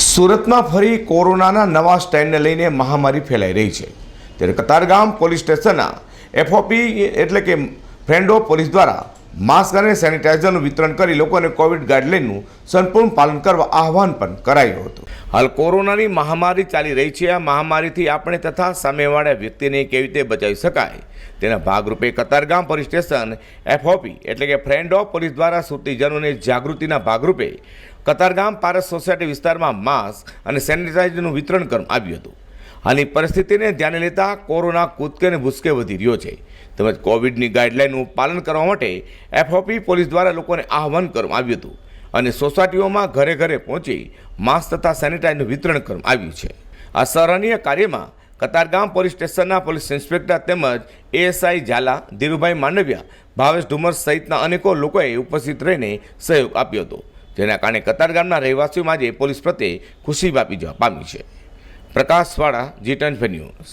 સુરતમાં ફરી કોરોનાના નવા સ્ટેન્ડને લઈને મહામારી ફેલાઈ રહી છે. ત્યારે કતારગામ પોલીસ સ્ટેશનના એફઓપી એટલે કે ફ્રેન્ડો પોલીસ દ્વારા માસ્ક અને સેનિટાઇઝરનું વિતરણ કરી લોકોને કોવિડ ગાઈડલાઈનનું સંપૂર્ણ પાલન કરવા આહવાન પણ કરાયું હતું. હાલ કોરોનાની મહામારી ચાલી રહી છે. આ મહામારીથી આપણે તથા સામેવાળા વ્યક્તિને કેવી રીતે બચાવી શકાય? તેના ભાગરૂપે કતારગામ પોલીસ સ્ટેશન એફઓપી એટલે કે ફ્રેન્ડ ઓફ પોલીસ દ્વારા સુરતીજનોને જાગૃતિના ભાગરૂપે કતારગામ પારસ સોસાયટી વિસ્તારમાં માસ્ક અને સેનિટાઇઝરનું વિતરણ કરવામાં આવ્યું હતું. હાલની પરિસ્થિતિને ધ્યાને લેતા કોરોના કૂદકે અને ભૂસકે વધી રહ્યો છે. તેમજ કોવિડની ગાઈડલાઈનનું પાલન કરવા માટે એફઓપી પોલીસ દ્વારા લોકોને આહવાન કરવામાં આવ્યું હતું અને સોસાયટીઓમાં ઘરે ઘરે પહોંચી માસ્ક તથા સેનિટાઈઝનું વિતરણ કરવામાં આવ્યું છે. આ સરાહનીય કાર્યમાં કતારગામ પોલીસ સ્ટેશનના પોલીસ ઇન્સ્પેક્ટર તેમજ એએસઆઈ ઝાલા, ધીરુભાઈ માંડવિયા, ભાવેશ ધુમર સહિતના અનેકો લોકોએ ઉપસ્થિત રહીને સહયોગ આપ્યો હતો, જેના કારણે કતારગામના રહેવાસીઓમાં આજે પોલીસ પ્રત્યે ખુશી વ્યાપી જવા પામી છે. પ્રકાશવાળા જીટન ટેન ન્યૂઝ